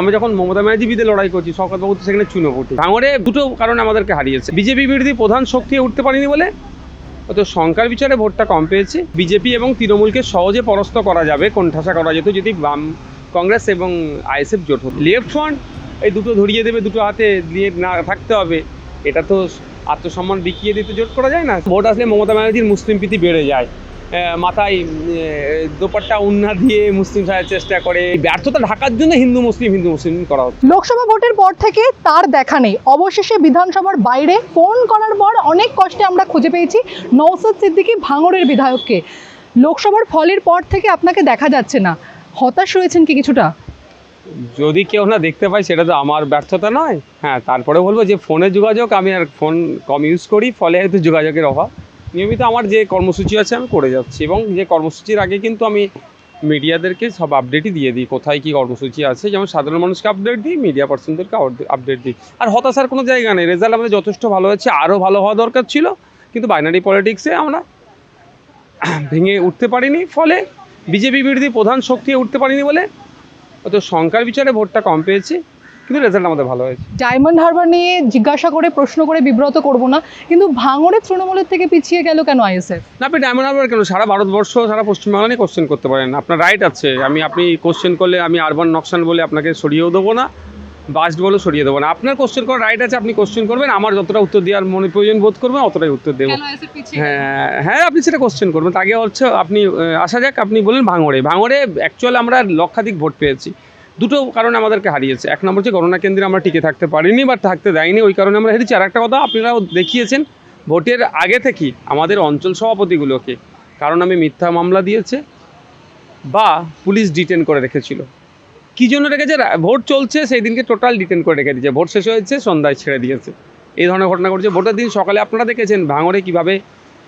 আমরা যখন মমতা ব্যানার্জি বিরুদ্ধে লড়াই করছি শওকতবাবু তো সেখানে চুনোপুটি ভাঙড়ে দুটো কারণে আমাদেরকে হারিয়েছে। বিজেপি বিরোধী প্রধান শক্তি উঠতে পারেনি বলে তো সংখ্যার বিচারে ভোটটা কম পেয়েছে। বিজেপি এবং তৃণমূলকে সহজে পরাস্ত করা যাবে, কোণঠাসা করা যেত, যদি বাম কংগ্রেস এবং আইএসএফ জোট হতো। লেফট ফ্রন্ট এই দুটো ধরিয়ে দেবে, দুটো হাতে দিয়ে না থাকতে হবে। এটা তো আত্মসম্মান বিকিয়ে দিতে জোট করা যায় না। ভোট আসলে মমতা ব্যানার্জির মুসলিম প্রীতি বেড়ে যায়। মাথায় দোপাট্টা উন্না দিয়ে মুসলিম সাজার চেষ্টা করে। ব্যর্থতা ঢাকার জন্য হিন্দু মুসলিম হিন্দু মুসলিম করা হচ্ছে। লোকসভা ভোটের পর থেকে তার দেখা নেই। অবশেষে বিধানসভার বাইরে ফোন করার পর অনেক কষ্টে আমরা খুঁজে পেয়েছি নৌসদ সিদ্দিকি ভাঙড়ের বিধায়ককে। লোকসভার ফলের পর থেকে আপনাকে দেখা যাচ্ছে না। হতাশ রয়েছেন কি কিছুটা? যদি কেউ না দেখতে পাই সেটা তো আমার ব্যর্থতা নয়। হ্যাঁ তারপরে বলব যে ফোনে যোগাযোগ আমি আর ফোন কম ইউজ করি ফলে হয়তো যোগাযোগের অভাব। নিয়মিত আমার যে কর্মসূচি আছে আমি করে যাচ্ছি এবং যে কর্মসূচির আগে কিন্তু আমি মিডিয়াদেরকে সব আপডেটই দিয়ে দিই, কোথায় কী কর্মসূচি আছে। যেমন সাধারণ মানুষকে আপডেট দিই মিডিয়া পার্সনদেরকে আপডেট দিই। আর হতাশার কোনো জায়গা নেই। রেজাল্ট আমাদের যথেষ্ট ভালো হয়েছে, আরও ভালো হওয়া দরকার ছিল, কিন্তু বাইনারি পলিটিক্সে আমরা ভেঙে উঠতে পারিনি। ফলে বিজেপি বিরোধী প্রধান শক্তি উঠতে পারিনি বলে অত সংখ্যার বিচারে ভোটটা কম পেয়েছি। কিন্তু রেজাল্ট আমাদের ভালো হয়েছে। ডায়মন্ড হারবার নিয়ে জিজ্ঞাসা করে প্রশ্ন করে বিব্রত করব না কিন্তু ভাঙড়ের তৃণমূলের থেকে পিছিয়ে গেল কেন আইএসএফ? না আপনি ডায়মন্ড হারবার কেন? সারা ভারতবর্ষ সারা পশ্চিমবাংলা নিয়ে কোশ্চেন করতে পারেন। আপনার রাইট আছে। আমি আপনি কোশ্চেন করলে আমি আরবান নকশান বলে আপনাকে সরিয়েও দেবো না বাস্ট বলে সরিয়ে দেবো না। আপনার কোশ্চেন করার রাইট আছে আপনি কোশ্চেন করবেন। আমার যতটা উত্তর দেওয়ার মনে প্রয়োজন বোধ করবেন অতটাই উত্তর দেবো। হ্যাঁ হ্যাঁ আপনি সেটা কোশ্চেন করবেন। আগে হচ্ছে আপনি আসা যাক আপনি বলেন ভাঙড়ে। ভাঙড়ে অ্যাকচুয়াল আমরা লক্ষাধিক ভোট পেয়েছি। দুটো কারণে আমাদেরকে হারিয়েছে। এক নম্বর হচ্ছে গণনা কেন্দ্রে আমরা টিকে থাকতে পারিনি বা থাকতে দেয়নি, ওই কারণে আমরা হেরেছি। আর একটা কথা, আপনারাও দেখিয়েছেন, ভোটের আগে থেকেই আমাদের অঞ্চল সভাপতিগুলোকে, কারণ আমি মিথ্যা মামলা দিয়েছে বা পুলিশ ডিটেন করে রেখেছিল। কী জন্য রেখেছে? ভোট চলছে, সেই দিনকে টোটাল ডিটেন করে রেখে দিয়েছে। ভোট শেষ হয়েছে, সন্ধ্যায় ছেড়ে দিয়েছে। এই ধরনের ঘটনা ঘটছে। ভোটের দিন সকালে আপনারা দেখেছেন, ভাঙড়ে কীভাবে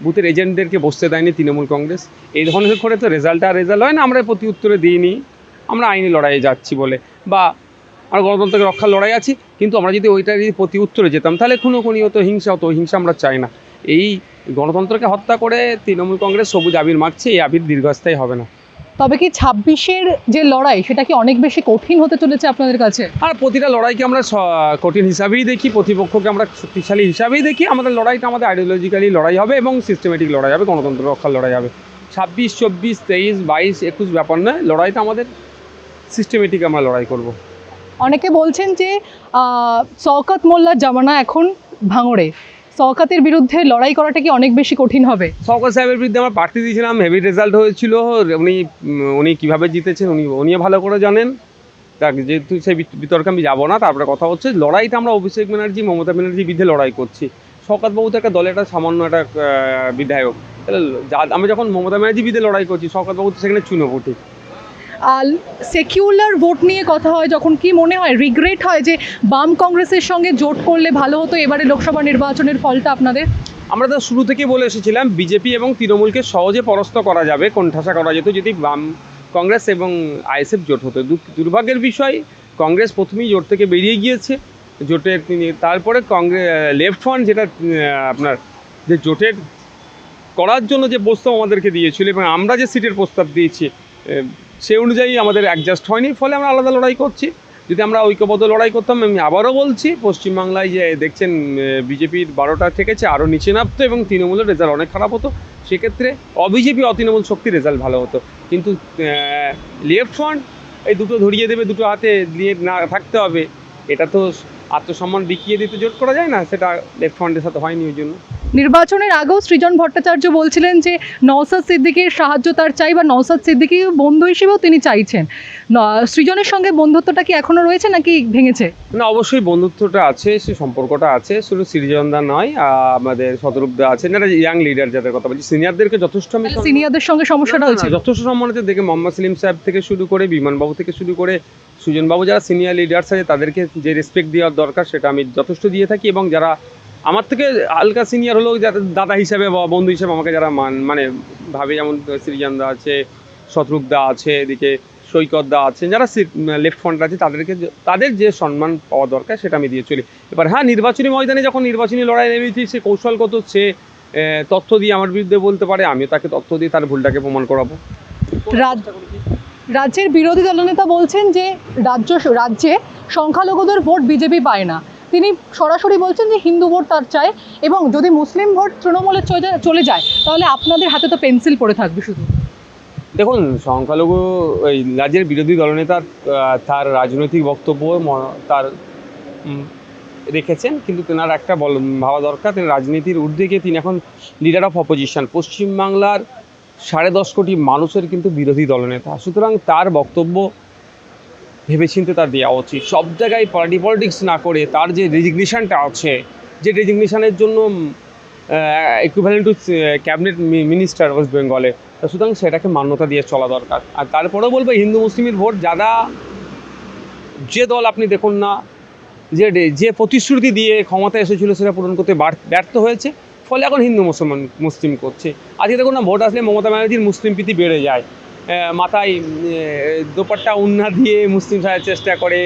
বুথের এজেন্টদেরকে বসতে দেয়নি তৃণমূল কংগ্রেস। এই ধরনের করে তো রেজাল্ট আর রেজাল্ট হয় না, আমরা প্রতি উত্তরে দিইনি। আমরা আইনি লড়াইয়ে যাচ্ছি বলে বা আমরা গণতন্ত্রকে রক্ষার লড়াই আছি কিন্তু আমরা যদি ওইটা যদি প্রতি উত্তরে যেতাম তাহলে খুনো খুনি হতো হিংসা হতো হিংসা আমরা চাই না। এই গণতন্ত্রকে হত্যা করে তৃণমূল কংগ্রেস সবুজ আবির মারছে এই আবির দীর্ঘস্থায়ী হবে না। তবে কি ছাব্বিশের যে লড়াই সেটা কি অনেক বেশি কঠিন হতে চলেছে আপনাদের কাছে? আর প্রতিটা লড়াইকে আমরা কঠিন হিসাবেই দেখি প্রতিপক্ষকে আমরা শক্তিশালী হিসাবেই দেখি। আমাদের লড়াইটা আমাদের আইডিওলজিক্যালি লড়াই হবে এবং সিস্টেমেটিক লড়াই হবে গণতন্ত্র রক্ষার লড়াই হবে। ছাব্বিশ চব্বিশ তেইশ বাইশ একুশ ব্যাপার নয় লড়াইটা আমাদের সিস্টেমেটিক আমরা লড়াই করব। অনেকে বলছেন যে শওকত মোল্লার জামানা এখন ভাঙড়ে। শওকতের বিরুদ্ধে লড়াই করাটা কি অনেক বেশি কঠিন হবে? সরকার সাহেবের বিরুদ্ধে আমরা প্রার্থী দিয়েছিলাম হেভি রেজাল্ট হয়েছিল উনি উনি কীভাবে জিতেছেন উনি উনিও ভালো করে জানেন। তার যেহেতু সেই বিতর্কে আমি যাব না তারপরে কথা হচ্ছে। লড়াইটা আমরা অভিষেক ব্যানার্জি মমতা ব্যানার্জির বিরুদ্ধে লড়াই করছি। শওকতবাবু তো একটা দলের একটা সামান্য একটা বিধায়ক। তাহলে আমরা যখন মমতা ব্যানার্জির বিরুদ্ধে লড়াই করছি শওকতবাবু তো সেখানে চুনোপুটি। আর সেকিউলার ভোট নিয়ে কথা হয় যখন কি মনে হয় রিগ্রেট হয় যে বাম কংগ্রেসের সঙ্গে জোট করলে ভালো হতো এবারে লোকসভা নির্বাচনের ফলটা আপনাদের? আমরা তো শুরু থেকে বলে এসেছিলাম, বিজেপি এবং তৃণমূলকে সহজে পরাস্ত করা যাবে, কোণঠাসা করা যেত যদি বাম কংগ্রেস এবং আইএসএফ জোট হতো। দুর্ভাগ্যের বিষয়, কংগ্রেস প্রথমেই জোট থেকে বেরিয়ে গিয়েছে। জোটের তারপরে কংগ্রেস লেফট ফ্রন্ট যেটা আপনার যে জোটের করার জন্য যে প্রস্তাব আমাদেরকে দিয়েছিল এবং আমরা যে সিটের প্রস্তাব দিয়েছি সে অনুযায়ী আমাদের অ্যাডজাস্ট হয়নি, ফলে আমরা আলাদা লড়াই করছি। যদি আমরা ঐক্যবদ্ধ লড়াই করতাম, আমি আবারও বলছি, পশ্চিমবাংলায় যে দেখছেন বিজেপির বারোটা থেকেছে, আরও নিচে নামতো এবং তৃণমূলের রেজাল্ট অনেক খারাপ হতো। সেক্ষেত্রে অবিজেপি, অতৃণমূল শক্তির রেজাল্ট ভালো হতো। কিন্তু লেফট ফ্রন্ট এই দুটো ধরিয়ে দেবে, দুটো হাতে দিয়ে না থাকতে হবে। এটা তো আত্মসম্মান বিকিয়ে দিতে জোট করা যায় না, সেটা লেফট ফ্রন্টের সাথে হয়নি ওই জন্য। নির্বাচনের আগেও সৃজন ভট্টাচার্য বলছিলেন যে নওসাদ সিদ্দিকীর সাহায্য তার চাই বা নওসাদ সিদ্দিকী বন্ধু হিসেবেও তিনি চাইছেন। সৃজনের সঙ্গে বন্ধুত্বটা কি এখনও রয়েছে নাকি ভেঙেছে? না অবশ্যই বন্ধুত্বটা আছে সে সম্পর্কটা আছে শুধু সৃজনদা নয় আমাদের শতরূপদা আছেন যারা ইয়াং লিডার যাদের কথা বলছি সিনিয়রদেরকে যথেষ্ট আমি সম্মান- সিনিয়রদের সঙ্গে সমস্যাটা হয়েছে? যথেষ্ট সম্মানিত দেখে মোহাম্মদ সেলিম সাহেব থেকে শুরু করে বিমানবাবু থেকে শুরু করে সুজনবাবু যারা সিনিয়র লিডার্স আছে তাদেরকে যে রেসপেক্ট দেওয়ার দরকার সেটা আমি যথেষ্ট দিয়ে থাকি এবং যারা আমার থেকে হালকা সিনিয়র হলেও যারা দাদা হিসাবে বা বন্ধু হিসাবে আমাকে যারা মান মানে ভাবে, যেমন সৃজনদা আছে শত্রুঘ্নদা আছে, এদিকে সৈকতদা আছে, যারা লেফট ফ্রন্ট আছে, তাদেরকে তাদের যে সম্মান পাওয়া দরকার সেটা আমি দিয়ে চলি। এবার হ্যাঁ নির্বাচনী ময়দানে যখন নির্বাচনী লড়াই নেমেছি, সে কৌশলগত, সে তথ্য দিয়ে আমার বিরুদ্ধে বলতে পারে, আমিও তাকে তথ্য দিয়ে তার ভুলটাকে প্রমাণ করাবো। রাজ্যের বিরোধী দলনেতা বলছেন যে, রাজ্য, রাজ্যে সংখ্যালঘুদের ভোট বিজেপি পায় না। তিনি সরাসরি বলছেন যে হিন্দু ভোট তার চায় এবং যদি মুসলিম ভোট তৃণমূলে চলে যায়- তাহলে আপনাদের হাতে তো পেন্সিল পড়ে থাকবে শুধু। দেখুন, সংখ্যালঘু ওই রাজ্যের বিরোধী দলনেতার তার রাজনৈতিক বক্তব্য তার রেখেছেন, কিন্তু তেনার একটা বল, ভাবা দরকার, তিনি রাজনীতির ঊর্ধ্বে তিনি এখন লিডার অফ অপোজিশন পশ্চিমবাংলার সাড়ে দশ কোটি মানুষের কিন্তু বিরোধী দলনেতা। সুতরাং তার বক্তব্য ভেবেচিন্তে তার দেওয়া উচিত। সব জায়গায় পার্টি পলিটিক্স না করে তার যে রেজিগনেশনটা আছে, যে রেজিগনেশনের জন্য equivalent to cabinet minister West বেঙ্গলে সুতরাং সেটাকে মান্যতা দিয়ে চলা দরকার। আর তারপরেও বলব হিন্দু মুসলিমের ভোট, যারা যে দল আপনি দেখুন না, যে যে প্রতিশ্রুতি দিয়ে ক্ষমতা এসেছিল সেটা পূরণ করতে ব্যর্থ হয়েছে, ফলে এখন হিন্দু মুসলমান, মুসলিম করছে। আজকে দেখুন না, ভোট আসলে মমতা ব্যানার্জির মুসলিম প্রীতি বেড়ে যায়। মাথায় দোপাট্টা উন্না দিয়ে মুসলিম সাজার চেষ্টা করে,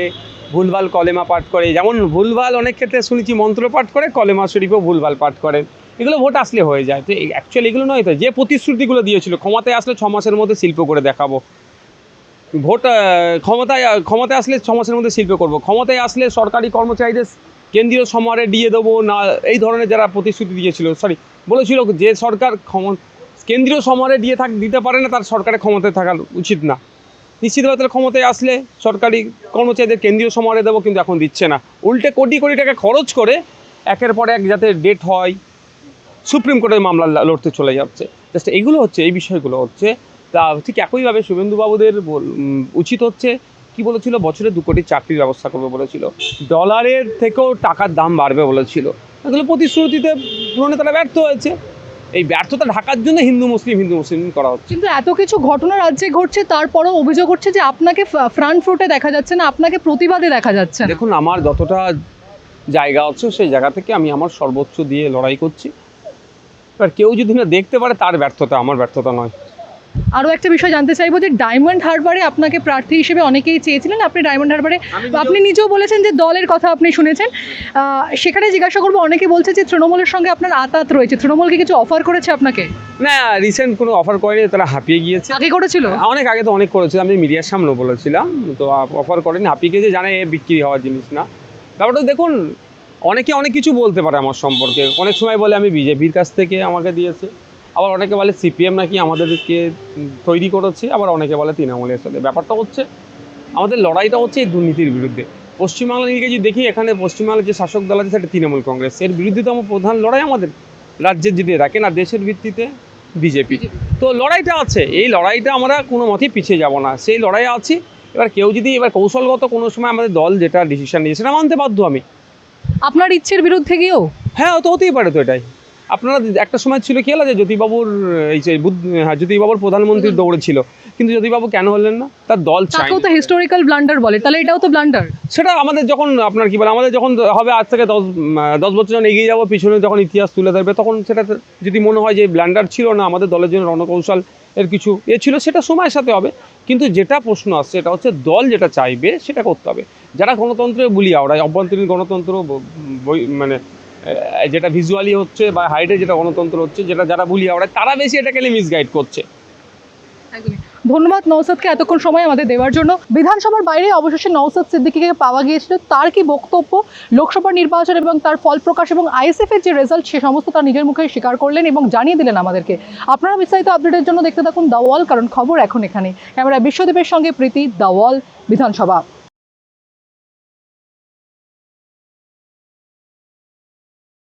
ভুলভাল কলেমা পাঠ করে। যেমন ভুলভাল অনেক ক্ষেত্রে শুনেছি মন্ত্র পাঠ করে, কলেমা শরীফও ভুলভাল পাঠ করেন এগুলো ভোট আসলে হয়ে যায়। তো অ্যাকচুয়ালি এগুলো নয় তো, যে প্রতিশ্রুতিগুলো দিয়েছিল, ক্ষমতায় আসলে ছ মাসের মধ্যে শিল্প করে দেখাবো। ভোট ক্ষমতায় ক্ষমতায় আসলে ছ মাসের মধ্যে শিল্প করব। ক্ষমতায় আসলে সরকারি কর্মচারীদের কেন্দ্রীয় সমারে দিয়ে দেবো না, এই ধরনের যারা প্রতিশ্রুতি দিয়েছিল সরি বলেছিল যে সরকার ক্ষম কেন্দ্রীয় সমারে দিয়ে থাক দিতে পারে না, তার সরকারের ক্ষমতায় থাকা উচিত না। নিশ্চিতভাবে তার ক্ষমতায় আসলে সরকারি কর্মচারীদের কেন্দ্রীয় সমারে দেবো কিন্তু এখন দিচ্ছে না। উল্টে কোটি কোটি টাকা খরচ করে একের পর এক যাতে ডেট হয়, সুপ্রিম কোর্টের মামলা লড়তে চলে যাচ্ছে। জাস্ট এগুলো হচ্ছে, এই বিষয়গুলো হচ্ছে। তা ঠিক একইভাবে শুভেন্দুবাবুদের উচিত হচ্ছে, কি বলেছিল? বছরে দু কোটি চাকরির ব্যবস্থা করবে বলেছিল। ডলারের থেকেও টাকার দাম বাড়বে বলেছিল। এগুলো প্রতিশ্রুতিতে পূরণে তারা ব্যর্থ হয়েছে। এই ব্যর্থতা ঢাকার জন্য হিন্দু মুসলিম হিন্দু মুসলিম করা হচ্ছে। কিন্তু এত কিছু ঘটনা রাজ্যে ঘটছে তারপরেও অভিযোগ হচ্ছে যে আপনাকে ফ্রন্ট ফুটে দেখা যাচ্ছে না আপনাকে প্রতিবাদে দেখা যাচ্ছে দেখুন আমার যতটা জায়গা আছে সেই জায়গা থেকে আমি আমার সর্বোচ্চ দিয়ে লড়াই করছি। এবার কেউ যদি না দেখতে পারে তার ব্যর্থতা আমার ব্যর্থতা নয়। আরও একটা বিষয় জানতে চাইব যে ডায়মন্ড হারবারে আপনাকে প্রার্থী হিসেবে অনেকেই চেয়েছিলেন আপনি ডায়মন্ড হারবারে আপনি নিজেও বলেছেন যে দলের কথা আপনি শুনেছেন। সেখানে জিজ্ঞাসা করব অনেকে বলছে যে তৃণমূলের সঙ্গে আপনার আতাত রয়েছে। তৃণমূলকে কিছু অফার করেছে আপনাকে? না রিসেন্ট কোনো অফার করেনি তারা হাঁপিয়ে গিয়েছে। আগে করেছিল? অনেক আগে তো অনেক করেছিল আমি মিডিয়ার সামনেও বলেছিলাম তো অফার করেনি হাঁপিয়ে গিয়েছে জানে বিক্রি হওয়ার জিনিস না। ব্যাপারটা দেখুন অনেকে অনেক কিছু বলতে পারে আমার সম্পর্কে। অনেক সময় বলে আমি বিজেপির কাছ থেকে আমাকে দিয়েছে। আবার অনেকে বলে সিপিএম নাকি আমাদেরকে তৈরি করেছে আবার অনেকে বলে তৃণমূলের সাথে। ব্যাপারটা হচ্ছে আমাদের লড়াইটা হচ্ছে এই দুর্নীতির বিরুদ্ধে। পশ্চিমবাংলা নিয়ে যদি দেখি এখানে পশ্চিমবাংলার যে শাসক দল আছে সেটা তৃণমূল কংগ্রেস। এর বিরুদ্ধে তো আমার প্রধান লড়াই আমাদের রাজ্যের যদি রাখে না দেশের ভিত্তিতে বিজেপি। তো লড়াইটা আছে এই লড়াইটা আমরা কোনো মতেই পিছিয়ে যাব না। সেই লড়াই আছি এবার কেউ যদি এবার কৌশলগত কোনো সময় আমাদের দল যেটা ডিসিশন নিয়েছে সেটা মানতে বাধ্য আমি। আপনার ইচ্ছের বিরুদ্ধে গিয়েও? হ্যাঁ তো হতেই পারে তো এটাই। আপনারা একটা সময় ছিল কি হলো যে জ্যোতিবাবুর এই যে হ্যাঁ জ্যোতিবাবুর প্রধানমন্ত্রীর দৌড়ে ছিল। কিন্তু জ্যোতিবাবু কেন হলেন না? তার দল চাই তো হিস্টোরিক্যাল ব্লান্ডার বলে তাহলে এটাও তো ব্লান্ডার সেটা আমাদের যখন আপনার কি বলে আমাদের যখন হবে আজ থেকে দশ দশ বছর যখন এগিয়ে যাব পিছনে যখন ইতিহাস তুলে ধরবে তখন সেটা যদি মনে হয় যে ব্ল্যান্ডার ছিল না আমাদের দলের জন্য রণকৌশল এর কিছু এ ছিল সেটা সময়ের সাথে হবে। কিন্তু যেটা প্রশ্ন আসছে এটা হচ্ছে দল যেটা চাইবে সেটা করতে হবে। যারা গণতন্ত্রে বুলি আওড়ায় অভ্যন্তরীণ গণতন্ত্র মানে যেটা ভিজুয়ালি হচ্ছে বা হাইটে যেটা গণতন্ত্র হচ্ছে, যেটা যারা বুলি আওড়ায়, তারা বেশি এটাকে মিসগাইড করছে। ধন্যবাদ নৌসাদকে এতক্ষণ সময় আমাদের দেওয়ার জন্য। বিধানসভার বাইরে অবশেষে নৌসাদ সিদ্দিকিকে পাওয়া গিয়েছিল, তার কি বক্তব্য? লোকসভা নির্বাচন এবং তার ফল প্রকাশ এবং আইএসএফ এর যে রেজাল্ট সে সমস্ত তার নিজের মুখে স্বীকার করলেন এবং জানিয়ে দিলেন আমাদেরকে। আপনারা বিস্তারিত আপডেটের জন্য দেখতে থাকুন দ্য ওয়াল, কারণ খবর এখন এখানে। ক্যামেরা বিশ্বদীপের সঙ্গে প্রীতি দ্য ওয়াল, বিধানসভা।